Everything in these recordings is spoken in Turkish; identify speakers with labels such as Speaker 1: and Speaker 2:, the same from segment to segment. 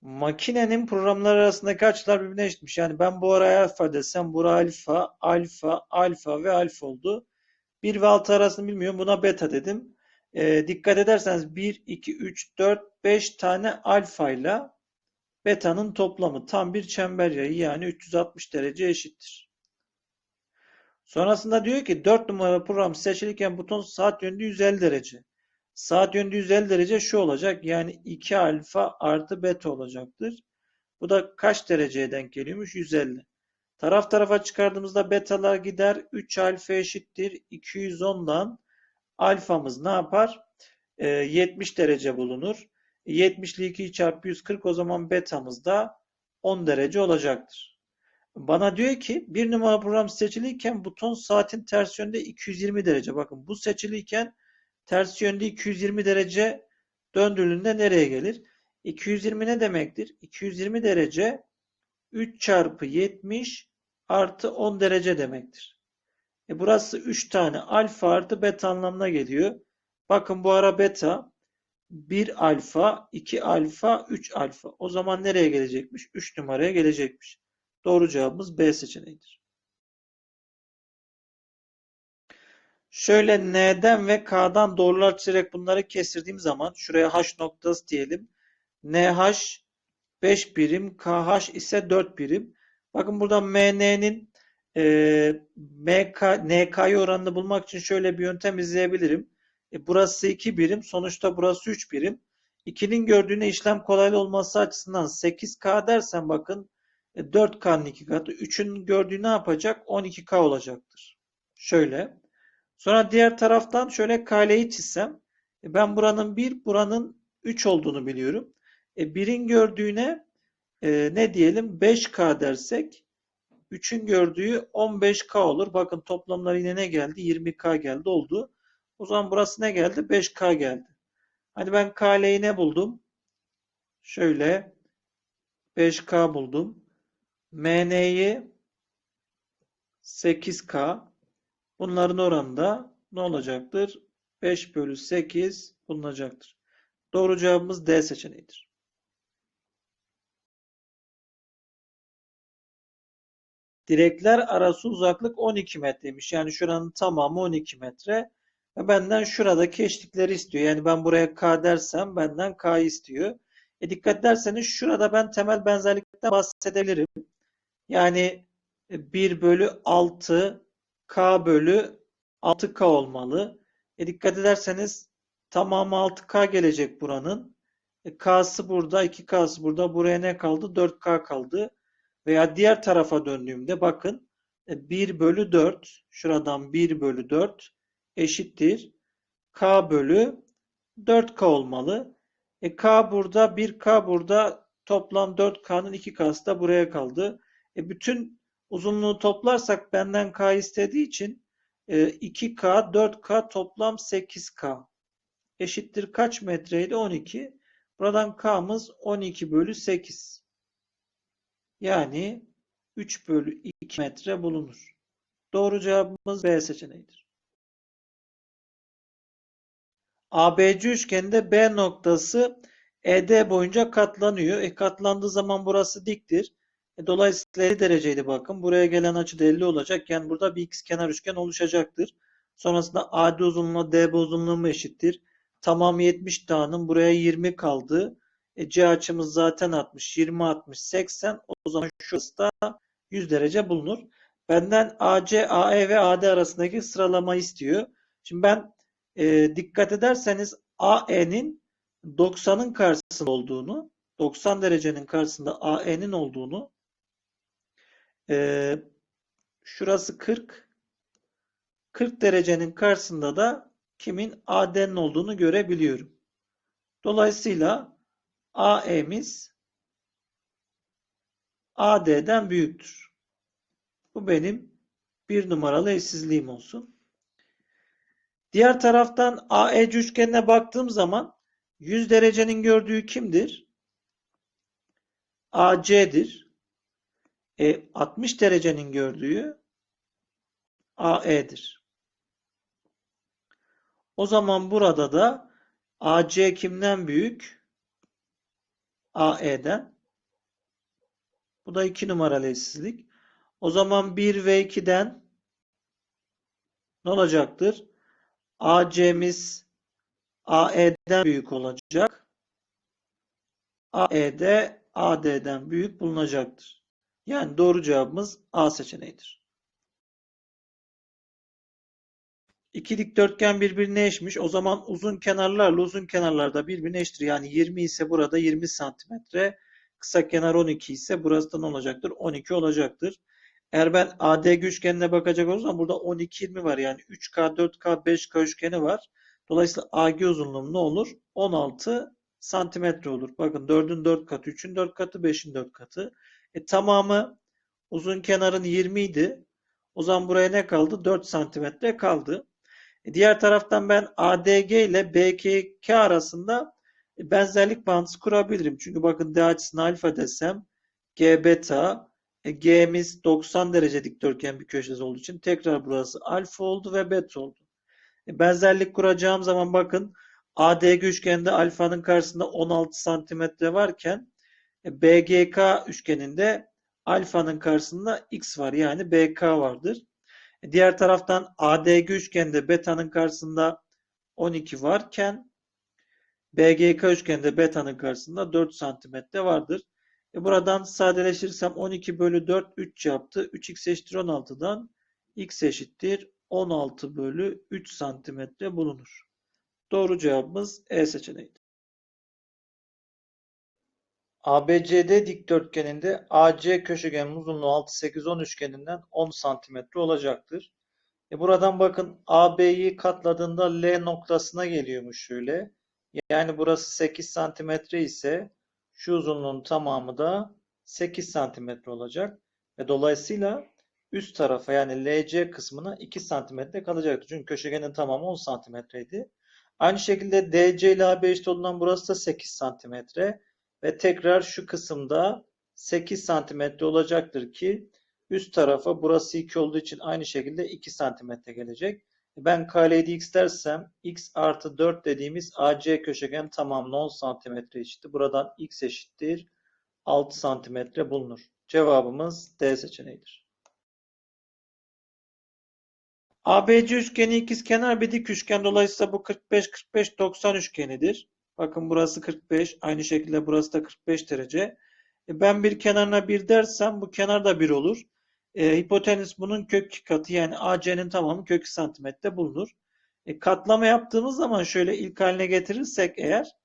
Speaker 1: Makinenin programları arasındaki açılar birbirine eşitmiş. Yani ben bu araya alfa desem bura alfa, alfa, alfa ve alfa oldu. 1 ve 6 arasını bilmiyorum. Buna beta dedim. Ee, dikkat ederseniz 1, 2, 3, 4, 5 tane alfa ile beta'nın toplamı tam bir çember yayı yani 360 derece eşittir. Sonrasında diyor ki 4 numara program seçilirken buton saat yönünde 150 derece. Saat yönünde 150 derece şu olacak. Yani 2 alfa artı beta olacaktır. Bu da kaç dereceye denk geliyormuş? 150. Taraf tarafa çıkardığımızda betalar gider. 3 alfa eşittir. 210'dan alfamız ne yapar? E, 70 derece bulunur. 70 ile 2'yi çarpı 140 o zaman betamız da 10 derece olacaktır. Bana diyor ki bir numara program seçiliyken buton saatin ters yönde 220 derece. Bakın bu seçiliyken ters yönde 220 derece döndürüldüğünde nereye gelir? 220 ne demektir? 220 derece 3 çarpı 70 artı 10 derece demektir. E burası 3 tane alfa artı beta anlamına geliyor. Bakın bu ara beta 1 alfa, 2 alfa, 3 alfa. O zaman nereye gelecekmiş? 3 numaraya gelecekmiş. Doğru cevabımız B seçeneğidir. Şöyle N'den ve K'dan doğrular çizerek bunları kestirdiğim zaman şuraya H noktası diyelim. NH 5 birim, KH ise 4 birim. Bakın burada MN'nin e, MK, NK'yı oranını bulmak için şöyle bir yöntem izleyebilirim. E, burası 2 birim, sonuçta burası 3 birim. 2'nin gördüğüne işlem kolaylı olması açısından 8K dersen bakın 4K'nın 2 katı. 3'ün gördüğü ne yapacak? 12K olacaktır. Şöyle. Sonra diğer taraftan şöyle kaleyi çizsem. E ben buranın 1, buranın 3 olduğunu biliyorum. E 1'in gördüğüne e, ne diyelim? 5K dersek 3'ün gördüğü 15K olur. Bakın toplamlar yine ne geldi? 20K geldi oldu. O zaman burası ne geldi? 5K geldi. Hadi ben kaleyi ne buldum? Şöyle 5K buldum. MN'yi 8K. Bunların oranında ne olacaktır? 5 bölü 8 bulunacaktır. Doğru cevabımız D seçeneğidir. Direkler arası uzaklık 12 metreymiş. Yani şuranın tamamı 12 metre. Ve benden şuradaki eşlikleri istiyor. Yani ben buraya K dersem benden K istiyor. E dikkat ederseniz şurada ben temel benzerlikten bahsedebilirim. Yani 1 bölü 6 K bölü 6K olmalı. E dikkat ederseniz tamamı 6K gelecek buranın. E K'sı burada, 2K'sı burada. Buraya ne kaldı? 4K kaldı. Veya diğer tarafa döndüğümde bakın 1 bölü 4 şuradan 1 bölü 4 eşittir. K bölü 4K olmalı. E K burada 1K burada toplam 4K'nın 2K'sı da buraya kaldı. E bütün uzunluğu toplarsak benden K istediği için e, 2K 4K toplam 8K eşittir kaç metreydi? 12. Buradan K'mız 12 bölü 8. Yani 3 bölü 2 metre bulunur. Doğru cevabımız B seçeneğidir. ABC üçgeninde B noktası ED boyunca katlanıyor. E katlandığı zaman burası diktir. E dolayısıyla 50 dereceydi bakın. Buraya gelen açı da 50 olacak. Yani burada bir x kenar üçgen oluşacaktır. Sonrasında AD uzunluğu DB uzunluğu eşittir. Tamam 70 dağının buraya 20 kaldı. E, C açımız zaten 60. 20, 60, 80. O zaman şurası da 100 derece bulunur. Benden AC, AE ve AD arasındaki sıralama istiyor. Şimdi ben e, dikkat ederseniz AE'nin 90'ın karşısında olduğunu, 90 derecenin karşısında AE'nin olduğunu, e, şurası 40, 40 derecenin karşısında da kimin AD'nin olduğunu görebiliyorum. Dolayısıyla AE'miz AD'den büyüktür. Bu benim bir numaralı eşsizliğim olsun. Diğer taraftan AEC üçgenine baktığım zaman 100 derecenin gördüğü kimdir? AC'dir. E, 60 derecenin gördüğü AE'dir. O zaman burada da AC kimden büyük? AE'den. Bu da 2 numaralı eşsizlik. O zaman 1 ve 2'den ne olacaktır? AC'miz AE'den büyük olacak. AE de AD'den büyük bulunacaktır. Yani doğru cevabımız A seçeneğidir. İki dikdörtgen birbirine eşmiş. O zaman uzun kenarlarla uzun kenarlar da birbirine eşittir. Yani 20 ise burada 20 santimetre. Kısa kenar 12 ise burası da ne olacaktır? 12 olacaktır. Eğer ben AD üçgenine bakacak olursam burada 12 20 var. Yani 3K, 4K, 5K üçgeni var. Dolayısıyla AG uzunluğum ne olur? 16 santimetre olur. Bakın 4'ün 4 katı, 3'ün 4 katı, 5'in 4 katı. E, tamamı uzun kenarın 20 idi. O zaman buraya ne kaldı? 4 santimetre kaldı. E, diğer taraftan ben ADG ile BKK arasında e, benzerlik bağıntısı kurabilirim. Çünkü bakın D açısına alfa desem G beta e, G'miz 90 derece dikdörtgen bir köşesi olduğu için tekrar burası alfa oldu ve beta oldu. E, benzerlik kuracağım zaman bakın ADG üçgeninde alfanın karşısında 16 santimetre varken BGK üçgeninde alfanın karşısında x var yani BK vardır. Diğer taraftan ADG üçgeninde beta'nın karşısında 12 varken BGK üçgeninde beta'nın karşısında 4 santimetre vardır. E buradan sadeleştirirsem 12 bölü 4 3 yaptı. 3x eşittir 16'dan x eşittir 16 bölü 3 santimetre bulunur. Doğru cevabımız E seçeneğidir. ABCD dikdörtgeninde AC köşegenin uzunluğu 6, 8, 10 üçgeninden 10 santimetre olacaktır. E buradan bakın AB'yi katladığında L noktasına geliyormuş şöyle. Yani burası 8 santimetre ise şu uzunluğun tamamı da 8 santimetre olacak. Ve dolayısıyla üst tarafa yani LC kısmına 2 santimetre kalacaktır. Çünkü köşegenin tamamı 10 santimetreydi. Aynı şekilde DC ile AB eşit olduğundan burası da 8 santimetre. Ve tekrar şu kısımda 8 santimetre olacaktır ki üst tarafa burası 2 olduğu için aynı şekilde 2 santimetre gelecek. Ben KL'de x dersem x artı 4 dediğimiz AC köşegen tamamına 10 santimetre eşitti. Buradan x eşittir 6 santimetre bulunur. Cevabımız D seçeneğidir. ABC üçgeni ikizkenar bir dik üçgen. Dolayısıyla bu 45-45-90 üçgenidir. Bakın burası 45. Aynı şekilde burası da 45 derece. E ben bir kenarına 1 dersem bu kenar da 1 olur. E, hipotenüs bunun kök 2 katı yani AC'nin tamamı kök 2 santimetre bulunur. E, katlama yaptığımız zaman şöyle ilk haline getirirsek eğer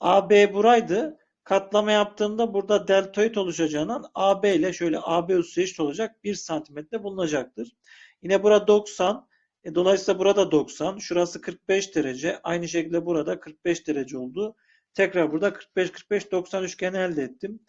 Speaker 1: AB buraydı. Katlama yaptığımda burada deltoid oluşacağından AB ile şöyle AB üssü eşit olacak 1 santimetre bulunacaktır. Yine burada 90. E, dolayısıyla burada 90. Şurası 45 derece. Aynı şekilde burada 45 derece oldu. Tekrar burada 45-45-90 üçgeni elde ettim.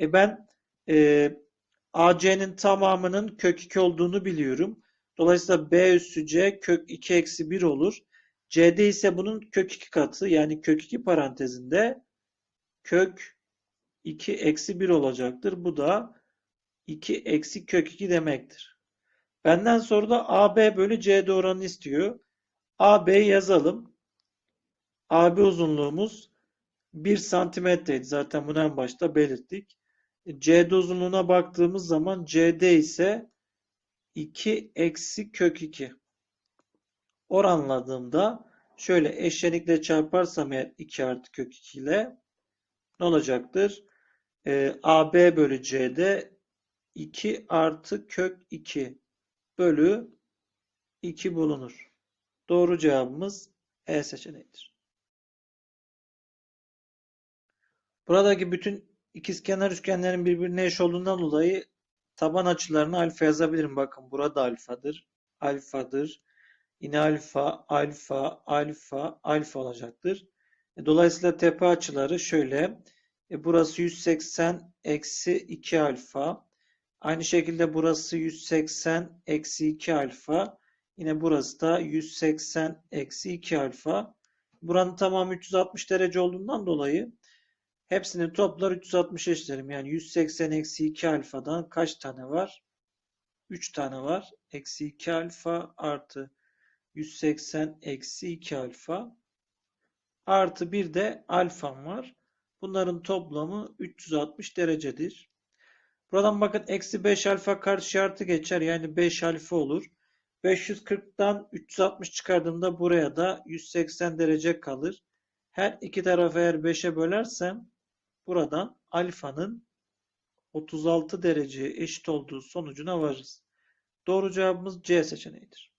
Speaker 1: E ben e, AC'nin tamamının kök 2 olduğunu biliyorum. Dolayısıyla B üssü C kök 2 eksi 1 olur. C'de ise bunun kök 2 katı yani kök 2 parantezinde kök 2 eksi 1 olacaktır. Bu da 2 eksi kök 2 demektir. Benden sonra da AB bölü CD oranını istiyor. AB yazalım. AB uzunluğumuz 1 santimetreydi. Zaten bunu en başta belirttik. CD uzunluğuna baktığımız zaman CD ise 2 eksi kök 2. Oranladığımda şöyle eşlenikle çarparsam eğer 2 artı kök 2 ile ne olacaktır? Ee, AB bölü CD 2 artı kök 2 bölü 2 bulunur. Doğru cevabımız E seçeneğidir. Buradaki bütün ikizkenar üçgenlerin birbirine eş olduğundan dolayı taban açılarını alfa yazabilirim. Bakın burada alfadır, alfadır. Yine alfa, alfa, alfa, alfa olacaktır. E, dolayısıyla tepe açıları şöyle. E, burası 180 eksi 2 alfa. Aynı şekilde burası 180 eksi 2 alfa. Yine burası da 180 eksi 2 alfa. Buranın tamamı 360 derece olduğundan dolayı hepsini toplar 360 eşitlerim. Yani 180 eksi 2 alfadan kaç tane var? 3 tane var. Eksi 2 alfa artı 180 eksi 2 alfa artı bir de alfam var. Bunların toplamı 360 derecedir. Buradan bakın eksi 5 alfa karşı şartı geçer. Yani 5 alfa olur. 540'tan 360 çıkardığımda buraya da 180 derece kalır. Her iki tarafı eğer 5'e bölersem buradan alfanın 36 dereceye eşit olduğu sonucuna varırız. Doğru cevabımız C seçeneğidir.